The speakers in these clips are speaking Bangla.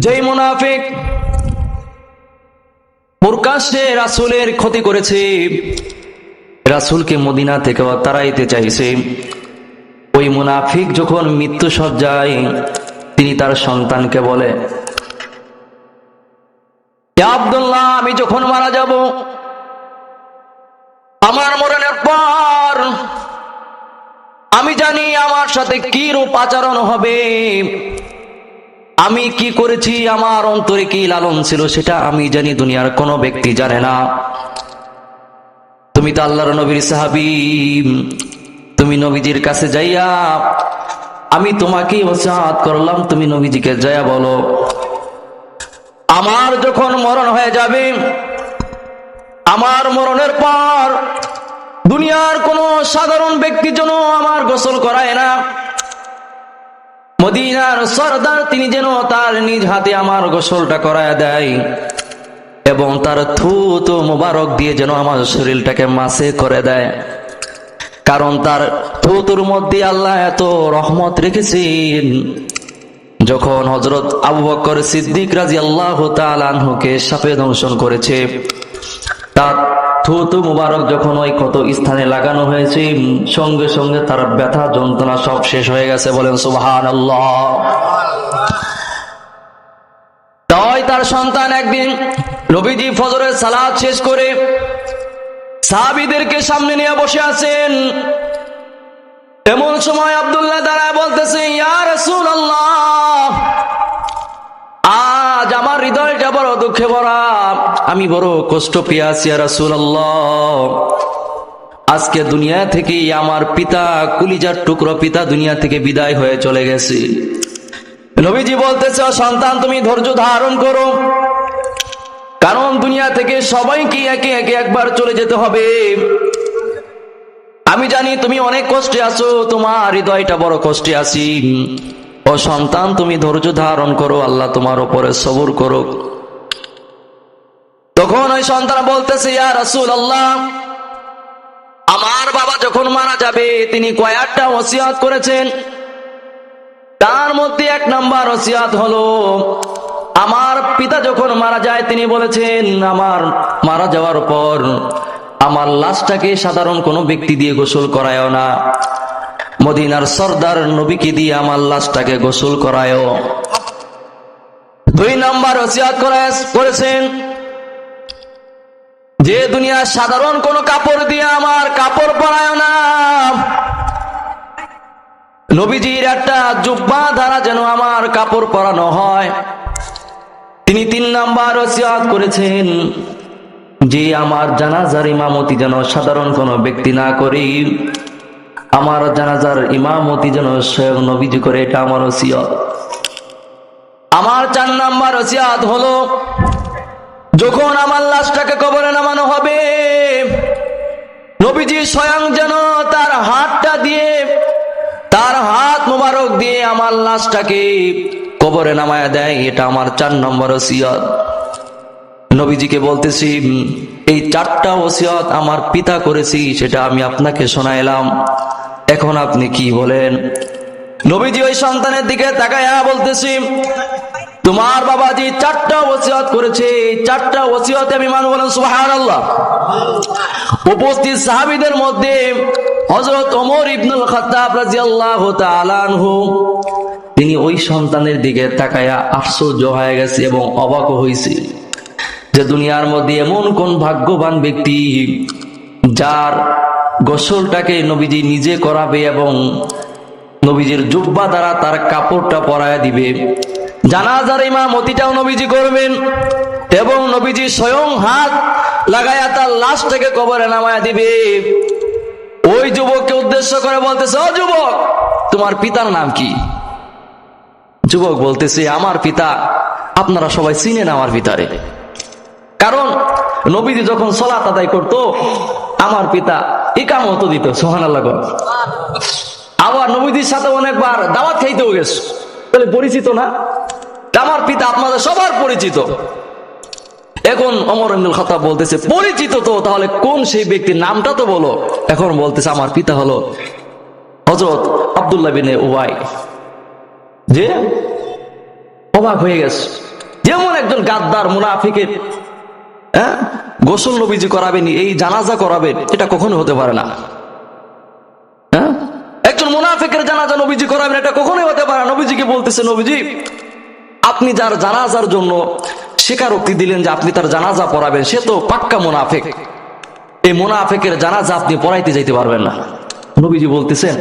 যেই মুনাফিক প্রকাশ্যে রাসূলের ক্ষতি করেছে, রাসূলকে মদিনা থেকে তাড়াইতে চাইছে, ওই মুনাফিক যখন মৃত্যু সজ্জায় তিনি তার সন্তানকে বলে "ইয়া আব্দুল্লাহ, আমি যখন মারা যাব, আমার মরণের পর আমি জানি আমার সাথে কি রূপ আচরণ হবে। আমি কি করেছি? আমার অন্তরে কি লালন ছিল সেটা আমি জানি, দুনিয়ার কোনো ব্যক্তি জানে না। তুমি তো আল্লাহর নবীর সাহাবি, তুমি নবীজির কাছে যাইয়া, আমি তোমাকে ওসাহাত করলাম, তুমি নবীজিকে যাইয়া বলো। আমার যখন মরণ হয়ে যাবে, আমার মরণের পর দুনিয়ার কোন সাধারণ ব্যক্তির জন্য আমার গোসল করায় না। মদিনার সর্দার তিনি যেন তার নিজ হাতে আমার গোসলটা করায় দেয় এবং তার থু তো মোবারক দিয়ে যেন আমার শরীরটাকে মাসে করে দেয়। কারণ তার থুতুর মধ্যে আল্লাহ এত রহমত রেখেছেন। যখন হজরত আবু বকর সিদ্দিক রাজি আল্লাহ তালকে সাপে দংশন করেছে, তার থুতু মুবারক যখন ওই কত স্থানে লাগানো হয়েছে সঙ্গে সঙ্গে তার ব্যথা যন্ত্রণা সব শেষ হয়ে গেছে বলেন সুবহান আল্লাহ তাই তার সন্তান একদিন নবীজি ফজরের সালাদ শেষ করে সাহাবিদেরকে সামনে নিয়ে বসে আছেন। এমন সময় আব্দুল্লাহ দাঁড়ায় বলতেছে, ইয়া রাসূলুল্লাহ, আজ আমার হৃদয়টা বড় দুঃখে ভরা। আমি বড় কষ্ট পেয়ে আছি রাসূলুল্লাহ। আজকে দুনিয়া থেকে আমার পিতা কুলিজার টুকরো পিতা দুনিয়া থেকে বিদায় হয়ে চলে গেছে। নবীজি বলতেছে "ও সন্তান, তুমি ধৈর্য ধারণ করো। কারণ দুনিয়া থেকে সবাইকে একে একে একবার চলে যেতে হবে। আমি জানি তুমি অনেক কষ্টে আছো, তোমার হৃদয়টা বড় কষ্টে আছি। ও সন্তান, তুমি ধৈর্য ধারণ করো, আল্লাহ তোমার উপরে সবর করো তখন ওই সন্তান বলতেছে, ইয়া রাসূল আল্লাহ আমার বাবা যখন মারা যাবে, তিনি কয়েকটা ওসিয়াত করেছেন। তার মধ্যে এক নাম্বার ওসিয়াত হলো, আমার পিতা যখন মারা যায়, তিনি বলেছেন, আমার মারা যাওয়ার পর আমার লাশটাকে সাধারণ কোনো ব্যক্তি দিয়ে গোসল করায়ও না। মদিনার সর্দার নবীকে দিয়ে আমার লাশটাকে গোসল করায়ও। দুই নাম্বার ওসিয়াত করা- করেছেন যে দুনিয়ার সাধারণ কোন কাপড় দিয়ে আমার কাপড় পরায় না। নবীজির একটা জুব্বা দ্বারা যেন আমার কাপড় পরানো হয়। তিনি তিন নাম্বার ওসিয়াত করেছেন যে আমার জানাজার ইমামতি যেন সাধারণ কোনো ব্যক্তি না করি। আমার জানাজার ইমামতি যেন স্বয়ং নবীজি করে, এটা আমার ওসিয়ত। আমার চার নাম্বার ওসিয়াত হলো যখন আমার লাশটাকে কবরে নামানো হবে, নবীজি স্বয়ং যেন তার হাতটা দিয়ে, তার হাত মোবারক দিয়ে আমার লাশটাকে কবরে নামায়া দেয়, এটা আমার চার নম্বর ওসিয়ত। নবীজিকে বলতেছি, এই চারটা ওসিয়ত আমার পিতা করেছি, সেটা আমি আপনাকে শোনাইলাম। এখন আপনি কি বলেন? নবীজি ওই সন্তানের দিকে তাকায়া বলতেছি তোমার বাবা যে চারটা ওসিয়ত করেছে। চারটা ওসিয়তে আমি মানব বলেন, সুবহানাল্লাহ। উপস্থিত সাহাবীদের মধ্যে হযরত ওমর ইবনুল খাত্তাব রাদিয়াল্লাহু তাআলা আনহু, তিনি ওই সন্তানের দিকে তাকায়া আশ্চর্য হয়ে গেছে এবং অবাক হয়েছে যে দুনিয়ার মধ্যে এমন কোন ভাগ্যবান ব্যক্তি যার গোসলটাকে নবীজি নিজে করাবে এবং নবীজির জুব্বা দ্বারা তার কাপড়টা পরায় দিবে। জানাজার ইমামতিটাও নবীজি করবেন এবং নবীজি স্বয়ং হাত লাগায়া তার লাশ থেকে কবরে নামায়া দিবে। ওই যুবককে উদ্দেশ্য করে বলতেছে, ও যুবক, তোমার পিতার নাম কি? যুবক বলতেছে, আমার পিতা, আপনারা সবাই চিনেন আমার পিতারে। কারণ নবীজি যখন সলাত আদায় করতো, আমার পিতা ইকামত দিত সোহান আল্লাহ আবার নবীজির সাথে অনেকবার দাওয়াত খাইতেও গেছে। তাহলে পরিচিত না? আমার পিতা আপনাদের সবার পরিচিত। এখন অমর ইবনুল খাতাব বলতেছে, পরিচিত তো, তাহলে কোন সেই ব্যক্তির নামটা তো বলো। এখন বলতেছে, আমার পিতা হলো হজরত আব্দুল্লাহ বিনে উবাই। যে অবাক হয়ে গেছে। যেমন একজন গাদ্দার, মুনাফিকের হ্যাঁ গোসল নবীজি করাবেন, এই জানাজা করাবেন, এটা কখনো হতে পারে না। হ্যাঁ একজন মুনাফিকের জানাজা নবীজি করাবেন, এটা কখনোই হতে পারে নবীজিকে বলতেছে, নবীজি আপনি যার জানাজার জন্য স্বীকারোক্তি দিলেন যে আপনি তার জানাজা পড়াবেন, সে তো পাক্কা মুনাফিক। এই মোনাফেকের জানাজা আপনি পড়াইতে যাইতে পারবেন না। নবীজি বলতেছেন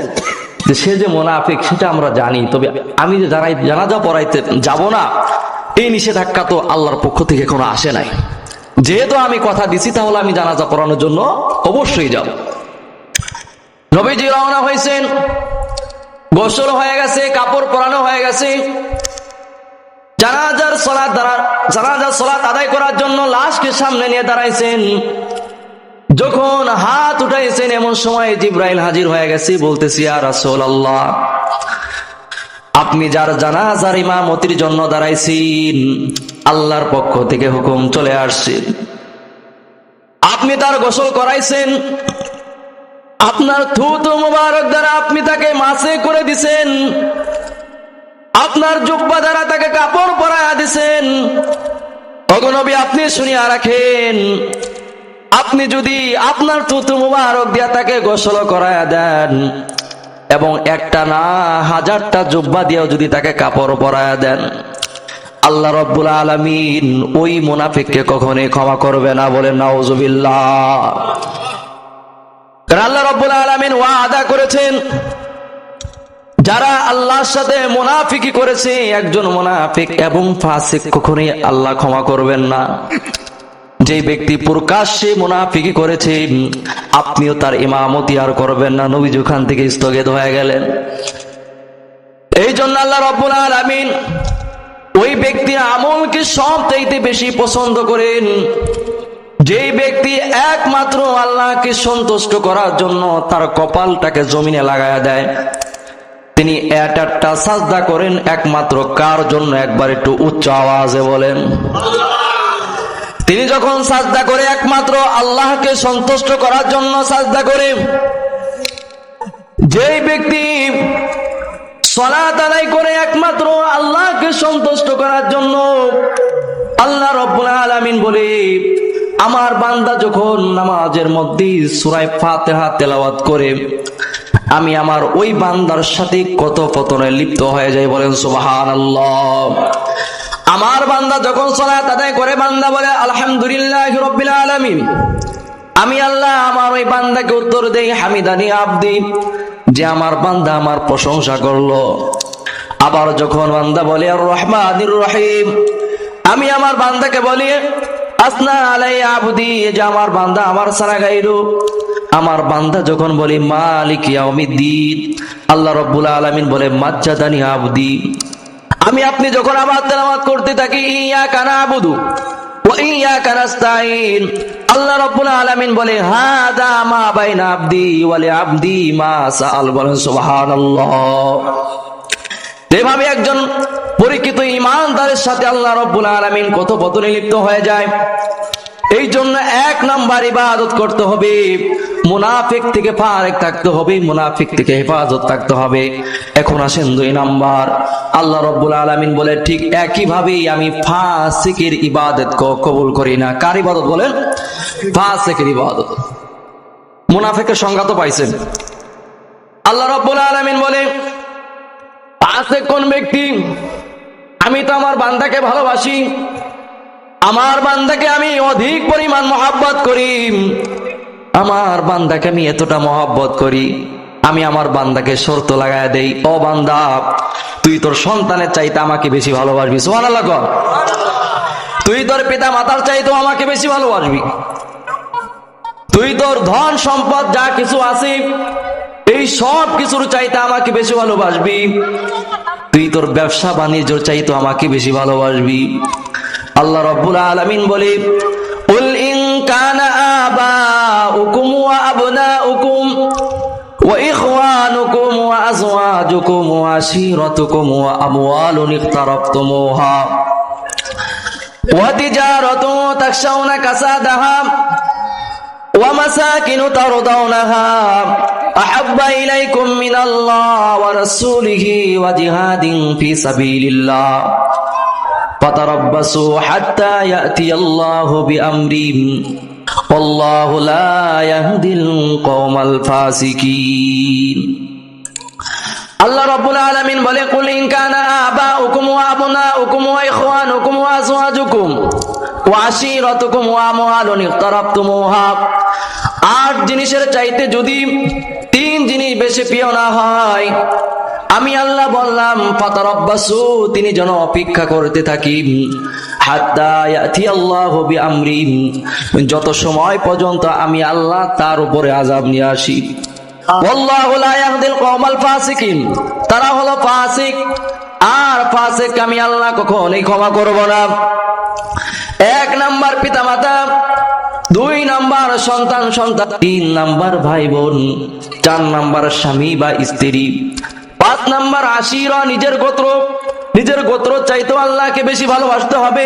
যে সে যে মোনাফেক, সেটা আমরা জানি, তবে আমি যে জানাই জানাজা পড়াইতে যাব না, এই নিষেধাজ্ঞা তো আল্লাহর পক্ষ থেকে এখনও আসে নাই। যেহেতু আমি কথা দিছি, তাহলে আমি জানাজা পড়ানোর জন্য অবশ্যই যাব। নবীজি রওনা হয়েছেন। গোসল হয়ে গেছে, কাপড় পরানো হয়ে গেছে। জানাজার সলাৎ জানাজার সলাৎ আদায় করার জন্য লাশকে সামনে নিয়ে দাঁড়াইছেন। যখন হাত উঠাইছেন, এমন সময় জিব্রাইল হাজির হয়ে গেছে, বলতেছি আর রাসূল আল্লাহ আপনি যার জানাজার ইমামতির জন্য দাঁড়াইছেন, আল্লাহর পক্ষ থেকে হুকুম চলে আসছে। আপনি তার গোসল করাইছেন, আপনার থুতু মুবারক দ্বারা আপনি তাকে মাসে করে দিছেন আপনার জুব্বা দ্বারা তাকে কাপড় পরায়া দিছেন। অগনবী আপনি শুনিয়া রাখেন, আপনি যদি আপনার তুতু মুবারক দিয়া তাকে গোসল করায়া দেন এবং একটা না হাজারটা জুব্বা দিয়েও যদি তাকে কাপড় পরায়া দেন, আল্লাহ রব্বুল আলমিন ওই মুনাফিককে কখনই ক্ষমা করবে না বলে নাউজুবিল্লাহ। কারণ আল্লাহ রব্বুল আলমিন ওয়াদা করেছেন যারা আল্লাহর সাথে মোনাফিকি করেছে, একজন মোনাফিক এবং ফাসিক কখনোই আল্লাহ ক্ষমা করবেন না। যে ব্যক্তি প্রকাশ্যে মুনাফিকি করেছে, আপনিও তার ইমামতি আর করবেন না। নবী ওখান থেকে স্থগিত হয়ে গেলেন। এই জন্য আল্লাহ রব্বুল আলামিন ওই ব্যক্তির আমলকে সব চাইতে বেশি পছন্দ করেন। যেই ব্যক্তি একমাত্র আল্লাহকে সন্তুষ্ট করার জন্য তার কপালটাকে জমিনে লাগায়া দেয়। তিনি একটা সাজদা করেন একমাত্র কার জন্য? একবার একটু উচ্চ আওয়াজে বলেন। তিনি যখন সাজদা করে একমাত্র আল্লাহকে সন্তুষ্ট করার জন্য সাজদা করে, যেই ব্যক্তি সলাত করে একমাত্র আল্লাহকে সন্তুষ্ট করার জন্য আল্লাহ রব্বুল আলামিন বলে, আমার বান্দা যখন নামাজের মধ্যে সুরাই ফাতেহা তেলাওয়াত করে আমি আমার ওই বান্দার সাথে কত পতনে লিপ্ত হয়ে যাই বলেন, সুবহানাল্লাহ। আমার বান্দা যখন সলাত আদায় করে, বান্দা বলে, আলহামদুলিল্লাহ রব্বিল আলামিন। আমি আল্লাহ, আমার ওই বান্দাকে উত্তর দেই হামিদানি আবদি। যে আমার বান্দা আমার প্রশংসা করল। আবার যখন বান্দা বলে আর রহমানির রহিম। আমি আমার বান্দাকে বলি, আসনা আলাই আবদি। যে আমার বান্দা আমার সারা গাইরু। আমার বান্দা যখন বলি, মালিক আল্লাহ রব্বুল আলামিন বলে, মাজ্জাদানি আবদি আমি আপনি যখন আমার তেলাওয়াত করতে থাকি ইয়া কানা আবুদু ইয়া আল্লাহ রাব্বুল আলামিন বলে মা বলেন একজন পরিচিত ইমানদারের সাথে আল্লাহ রব্বুল আলামিন কত বদলে লিপ্ত হয়ে যায়। এই জন্য এক নাম্বার ইবাদত করতে হবে। মুনাফিক থেকে ফারেক থাকতে হবে, মুনাফিক থেকে হেফাজত থাকতে হবে। এখন আসেন দুই নাম্বার। আল্লাহ রব্বুল আলামিন বলে ঠিক একই ভাবেই আমি ফাসিকের ইবাদত কবুল করি না। কার ইবাদত বলেন? ফাসিকের ইবাদত। মুনাফিকের সংজ্ঞা তো পাইছেন। আল্লাহ রব্বুল আলামিন বলে ফাসিক কোন ব্যক্তি, আমি তো আমার বান্দাকে ভালোবাসি আমার বান্দাকে আমি অধিক পরিমাণ মহাব্বত করি। আমার বান্দাকে আমি এতটা মহাব্বত করি, আমি আমার বান্দাকে শর্ত লাগায় দেই, ও বান্দা, তুই তোর সন্তানের চাইতে আমাকে বেশি ভালোবাসবি। সোহান আল্লাহ। তুই তোর পিতা মাতার চাইতেও আমাকে বেশি ভালোবাসবি। তুই তোর ধন সম্পদ যা কিছু আছে, এই সব কিছুর চাইতে আমাকে বেশি ভালোবাসবি। তুই তোর ব্যবসা বাণিজ্য চাইতো আমাকে বেশি ভালোবাসবি। আল্লাহ রব্বুল আলামিন বলে قل إن كان آباؤكم وأبناؤكم وإخوانكم وأزواجكم وعشيرتكم وأموال اقترفتموها وتجارة تخشون كسادها ومساكن ترضونها أحب إليكم من الله ورسوله وجهاد في سبيل الله فتربصوا حتى يأتي الله بأمره والله لا يهدي القوم الفاسقين আল্লাহ রাব্বুল আলামিন বলে কুল ইন কানা আবাউকুম ওয়া আবনাউকুম ওয়া ইখওয়ানুকুম ওয়া আজওয়াজুকুম ওয়া আশীরাতুকুম ওয়া আমওয়ালুন ইফতারাফতুমুহা আট জিনিসের চাইতে যদি তিন জিনিস বেশি প্রিয় না হয় আমি আল্লাহ বললাম ফাতারাব্বাসু তিনি যেন অপেক্ষা করতে থাকি। আল্লাহু যত সময় পর্যন্ত আমি আল্লাহ তার উপরে আযাব নিয়ে আসি। তারা হলো ফাসিক। আর ফাসিক আমি আল্লাহ কখনোই ক্ষমা করব না। এক নাম্বার পিতামাতা, দুই নাম্বার সন্তান সন্তান, তিন নাম্বার ভাই বোন, চার নাম্বার স্বামী বা স্ত্রী। পাঁচ নাম্বার আশিরা নিজের গোত্র। নিজের গোত্র চাইতো আল্লাহকে বেশি ভালোবাসতে হবে।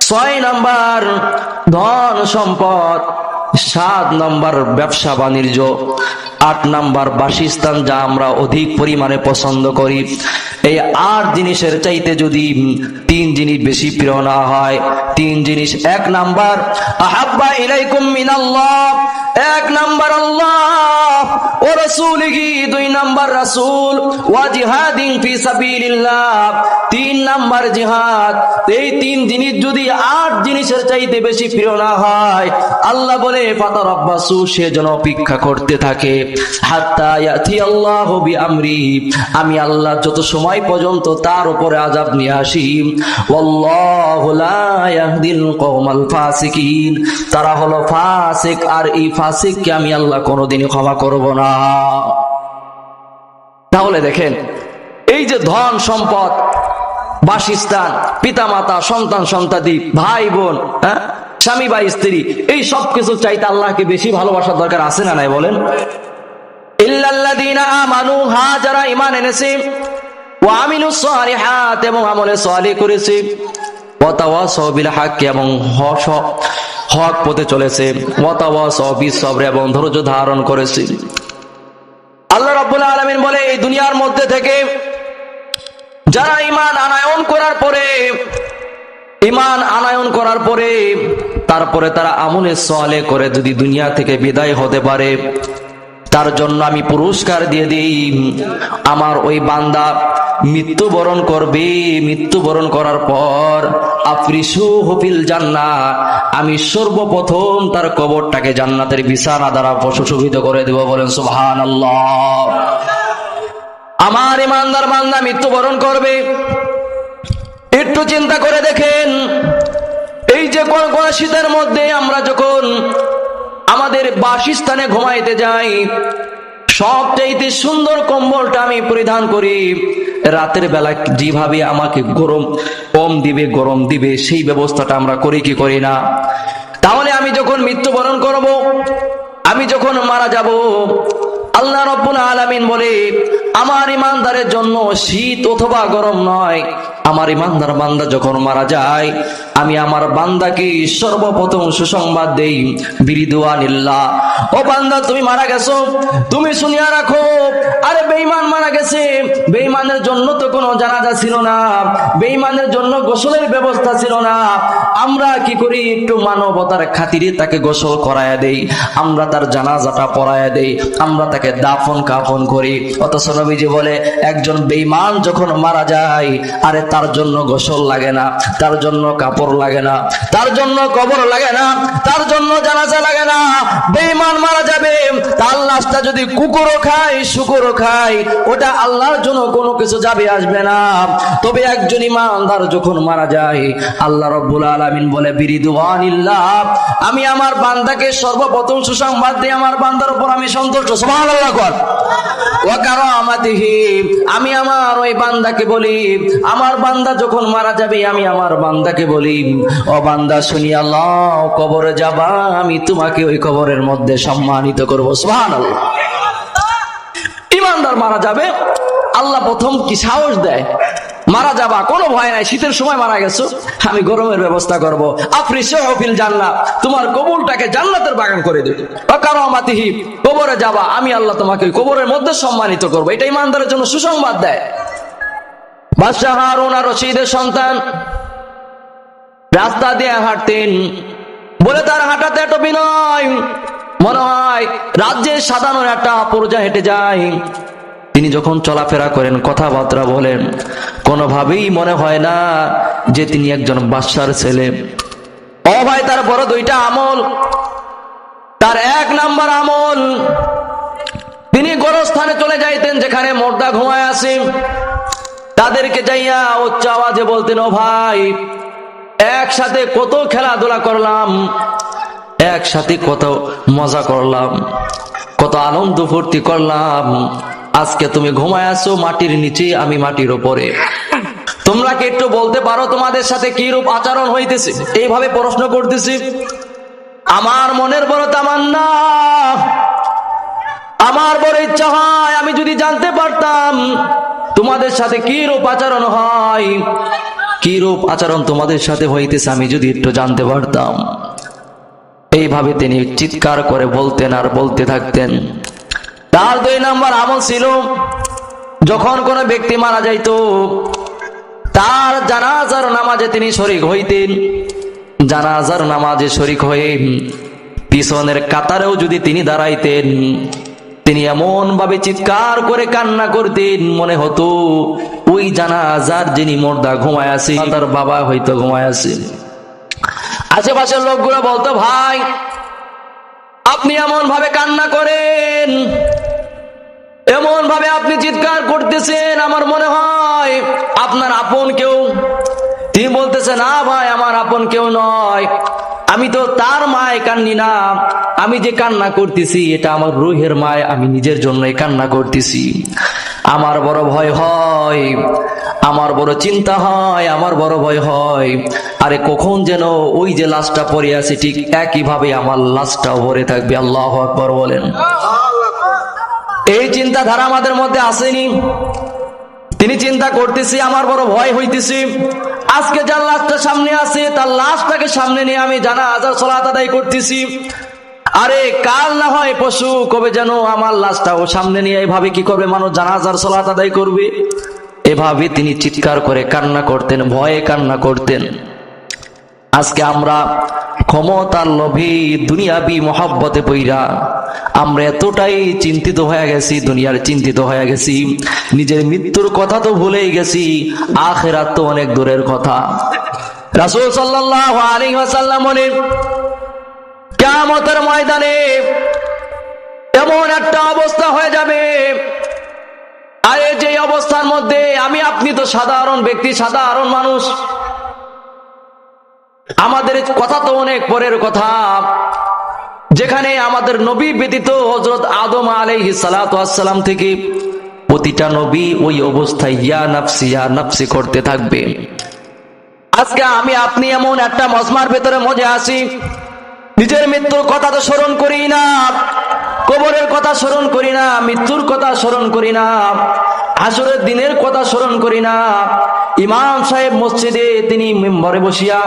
ছয় নাম্বার ধন সম্পদ। সাত নাম্বার ব্যবসা বাণিজ্য, আট নাম্বার বাসস্থান যা আমরা অধিক পরিমাণে পছন্দ করি। এই আট জিনিসের চাইতে যদি তিন জিনিস বেশি প্রিয় না হয়, তিন জিনিস। এক নাম্বার, আহাব্বা ইলাইকুম মিনাল্লাহ। এক নাম্বার আল্লাহ ও দুই নাম্বার ফি সাবিলিল্লাহ। তিন নাম্বার জিহাদ। এই তিন জিনিস যদি আট জিনিসের চাইতে বেশি প্রিয় না হয়, আল্লাহ বলে আমি আল্লাহ যত সময় পর্যন্ত তার উপরে আজাব নিয়ে আসি। ওয়াল্লাহু লা ফাসিকিন। তারা হলো ফাসিক, আর এই ফাসিককে আমি আল্লাহ কোনোদিনই ক্ষমা করব না। তাহলে দেখেন, এই যে ধন সম্পদ, বাসস্থান, পিতামাতা, সন্তান সন্তাদি ভাই বোন হ্যাঁ? স্বামী বা স্ত্রী, এই সব কিছু চাইতে আল্লাহকে বেশি ভালোবাসার দরকার আছে না নাই বলেন? আমানু, হা, যারা ঈমান এনেছে সালিহাত, এবং আমলে করেছে চলেছে এবং ধৈর্য ধারণ করেছে। আল্লাহ রাব্বুল আলামিন বলে, এই দুনিয়ার মধ্যে থেকে যারা ইমান আনায়ন করার পরে ইমান আনায়ন করার পরে তারপরে তারা আমলে সলে করে যদি দুনিয়া থেকে বিদায় হতে পারে, তার জন্য আমি পুরস্কার দিয়ে দিই। আমার ওই বান্দা মৃত্যুবরণ করবে। মৃত্যুবরণ করার পর, আফরিসু জান্না আমি সর্বপ্রথম তার কবরটাকে জান্নাতের বিছানা দ্বারা সুশোভিত করে দেব। বলেন সুবহান আমার ইমানদার বান্দা মৃত্যুবরণ করবে। একটু চিন্তা করে দেখেন এই যে কোন শীতের মধ্যে আমরা যখন আমাদের বাসস্থানে ঘুমাইতে যাই, সবচাইতে সুন্দর কম্বলটা আমি পরিধান করি। রাতের বেলা যেভাবে আমাকে গরম, কম দিবে, গরম দিবে, সেই ব্যবস্থাটা আমরা করি কি করি না? তাহলে আমি যখন মৃত্যুবরণ করব, আমি যখন মারা যাব, আল্লাহ রব্বুল আলামিন বলে, আমার ইমানদারের জন্য শীত অথবা গরম নয় আমার ইমানদার বান্দা যখন মারা যায়, আমি আমার বান্দাকে সর্বপ্রথম সুসংবাদ দেই বিরিদুয়ানিল্লাহ ও বান্দা, তুমি মারা গেছো? তুমি শুনিয়া রাখো। আরে বেঈমান মারা গেছে। বেঈমানের জন্য তো কোনো জানাজা ছিল না। বেঈমানের জন্য গোসলের ব্যবস্থা ছিল না। আমরা কি করি? একটু মানবতার খাতিরে তাকে গোসল করায়া দেই। আমরা তার জানাজাটা পড়ায়া দেই। আমরা তাকে দাফন কাফন করি। অথচ নবীজি বলে, একজন বেঈমান যখন মারা যায়, আরে তার জন্য গোসল লাগে না, তার জন্য কাপড় লাগে না, তার জন্য কবর লাগে না, তার জন্য জানাজা লাগে না। বেঈমান মারা যাবে, তার লাশটা যদি কুকুরও খায়, শুকুরও খায়, ওটা আল্লাহর জন্য কোনো কিছু যাবে, আসবে না। তবে একজন ইমানদার যখন মারা যায়, আল্লাহ রব্বুল আলামিন বলে বিরিদুয়ানিল্লাহ আমি আমার বান্দাকে সর্বপ্রথম সুসংবাদ দিয়ে আমার বান্দার উপর আমি সন্তুষ্ট। সুবহানাল্লাহ কর আমি আমার ওই বান্দাকে বলি, আমার বান্দা যখন মারা যাবে, আমি আমার বান্দাকে বলি। ও বান্দা, শুনি আল্লাহ, কবরে যাবা, আমি তোমাকে ওই কবরের মধ্যে সম্মানিত করব। সোহান ইমানদার মারা যাবে, আল্লাহ প্রথম কি সাহস দেয়? মারা যাবা, কোনো ভয় নাই, শীতের সময় মারা গেছো, আমি গরমের ব্যবস্থা করব। আফ্রিসে হফিল জান্নাত, তোমার কবুলটাকে জান্নাতের বাগান করে দেবে। অকারমাতিহি কবরে যাবা, আমি আল্লাহ তোমাকে কবরের মধ্যে সম্মানিত করব। এটা ইমানদারের জন্য সুসংবাদ দেয়। বাদশাহ হারুন আর রশিদের সন্তান, রাস্তা দিয়ে হাঁটতেন। বলে তার হাঁটাতে এত বিনয়, মনে হয় রাজ্যের সাধারণ একটা পর্যা হেঁটে যায়। তিনি যখন চলাফেরা করেন, কথাবার্তা বলেন, কোনোভাবেই মনে হয় না যে তিনি একজন বাদশার ছেলে। ও ভাই, তার বড় দুইটা আমল, তার এক নাম্বার আমল, তিনি গোরস্থানে চলে যাইতেন যেখানে মোর্দা ঘুমায় আসে তাদেরকে যাইয়া উচ্চ আওয়াজে বলতেন, ও ভাই, একসাথে কত খেলাধুলা করলাম, একসাথে কত মজা করলাম, কত আনন্দ ফুর্তি করলাম আজকে তুমি ঘুমায় আসো মাটির নিচে, আমি মাটির ওপরে। তোমরা কি একটু বলতে পারো তোমাদের সাথে কি রূপ আচরণ হইতেছে? এইভাবে প্রশ্ন করতেছি। আমার মনের বড় তামান্না। আমার বড় ইচ্ছা হয়, আমি যদি জানতে পারতাম তোমাদের সাথে কি রূপ আচরণ হয়, কি রূপ আচরণ তোমাদের সাথে হইতেছে, আমি যদি একটু জানতে পারতাম। এইভাবে তিনি চিৎকার করে বলতেন আর বলতে থাকতেন। তার দুই নাম্বার আমল ছিল, যখন কোনো ব্যক্তি মারা যাইত, তার জানাজার নামাজে তিনি শরিক হইতেন। জানাজার নামাজে শরিক হয়ে পিছনের কাতারেও যদি তিনি দাঁড়াইতেন, তিনি এমন ভাবে চিৎকার করে কান্না করতেন, মনে হতো ওই জানাজার যিনি মোর্দা ঘুমায় আছে, তার বাবা হয়তো ঘুমায় আছে। আশেপাশের লোকগুলো বলতো, ভাই, আপনি এমন ভাবে কান্না করেন এমন ভাবে আপনি চিৎকার করতেছেন, আমার মনে হয় আপনার আপন কেউ। তিনি বলতেছেন, না ভাই, আমার আপন কেউ নয়। আমি তো তার মায় কান্নি না। আমি যে কান্না করতেছি, এটা আমার রুহের মায়। আমি নিজের জন্যই কান্না করতেছি। আমার বড় ভয় হয়, আমার বড় চিন্তা হয়, আমার বড় ভয় হয়। আরে কখন যেন ওই যে লাশটা পরে আছে, ঠিক একইভাবে আমার লাশটাও ভরে থাকবে। আল্লাহ আকবর বলেন। এই চিন্তাধারা আমাদের মধ্যে আসেনি। তিনি চিন্তা করতেছি, আমার বড় ভয় হইতেছি। আজকে যার লাশটা সামনে আছে, তার লাশটাকে সামনে নিয়ে আমি জানা আজার সলাত আদায় করতেছি। আরে কাল না হয় পশু, কবে যেন আমার লাশটা ও সামনে নিয়ে এভাবে কি করবে? মানুষ জানাজার সলাত আদায় করবে। এভাবে তিনি চিৎকার করে কান্না করতেন, ভয়ে কান্না করতেন। আজকে আমরা ক্ষমতার লোভী দুনিয়াবি মহাব্বতে পইরা। আমরা এতটাই চিন্তিত হয়ে গেছি, দুনিয়ার চিন্তিত হয়ে গেছি। নিজের মৃত্যুর কথা তো ভুলেই গেছি, আখেরাত তো অনেক দূরের কথা। রাসূল সাল্লাল্লাহু আলাইহি ওয়াসাল্লাম বলেন, কিয়ামতের ময়দানে এমন একটা অবস্থা হয়ে যাবে। আরে যে অবস্থার মধ্যে আমি, আপনি তো সাধারণ ব্যক্তি, সাধারণ মানুষ। আমাদের কথা তো অনেক পরের কথা। যেখানে আমাদের নবী ব্যতীত হজরত আদম আলাইহি সালাম থেকে প্রতিটা নবী ওই অবস্থায় ইয়া নাফসি ইয়া নাফসি করতে থাকবে। আজকে আমি, আপনি এমন একটা মজমার ভেতরে মজে আসি নিজের মৃত্যুর কথা তো স্মরণ করি না, কবরের কথা স্মরণ করি না, মৃত্যুর কথা স্মরণ করি না, হাসরের দিনের কথা স্মরণ করি না ইমাম সাহেব মসজিদে তিনি মেম্বরে বসিয়া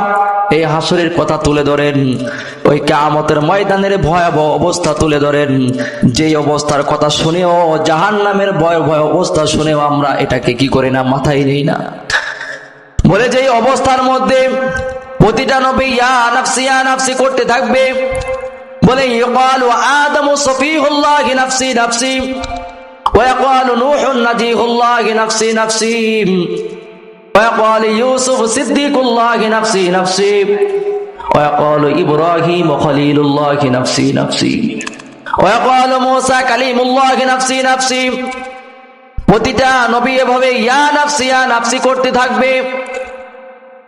এই হাসরের কথা তুলে ধরেন। ওই কামতের ময়দানের ভয়াবহ অবস্থা তুলে ধরেন। যেই অবস্থার কথা শুনেও জাহান নামের ভয় ভয় অবস্থা শুনেও আমরা এটাকে কি করি না, মাথায় নেই না। বলে যেই অবস্থার মধ্যে প্রতিটা নবী, ইয়া নাফসি ইয়া নাফসি করতে থাকবে। বলে ইকাল আদম সফিহুল্লাহি নাফসি নাফসি। ওয়া ইয়াকালু নূহুন নাজিহুল্লাহি নাফসি নাফসি। ويقال يوسف صديق الله نفسي نفسي ويقال إبراهيم خليل الله نفسي نفسي ويقال موسى كليم الله نفسي نفسي প্রতিটা নবী এভাবে ইয়া নাফসি ইয়া নাফসি করতে থাকবে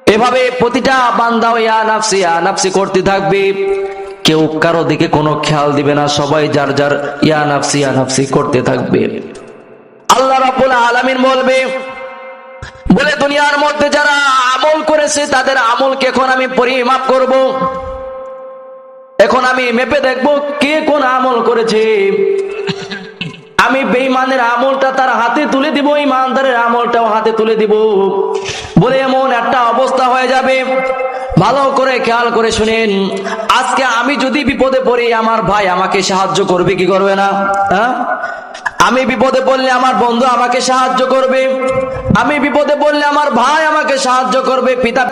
এভাবে প্রতিটা বান্দা ইয়া নাফসি ইয়া নাফসি করতে থাকবে কেউ কারো দিকে কোনো খেয়াল দিবে না সবাই যার যার ইয়া নাফসি ইয়া নাফসি করতে থাকবে আল্লাহ রাব্বুল আলামিন বলবে বলে দুনিয়ার মধ্যে যারা আমল করেছে, তাদের আমলকে এখন আমি পরিমাপ করব। এখন আমি মেপে দেখব কে কোন আমল করেছে। আমি বেঈমানের আমলটা তার হাতে তুলে দিব ইমানদারের আমলটাও হাতে তুলে দিব। বলে এমন একটা অবস্থা হয়ে যাবে। ভালো করে খেয়াল করে শুনেন, আজকে আমি যদি বিপদে পড়ি, আমার ভাই আমাকে সাহায্য করবে কি করবে না? হ্যাঁ? আমি বিপদে পড়লে আমার বন্ধু আমাকে সাহায্য করবে। আমি বিপদে পড়লে আমার ভাই আমাকে সাহায্য করবে। পিতা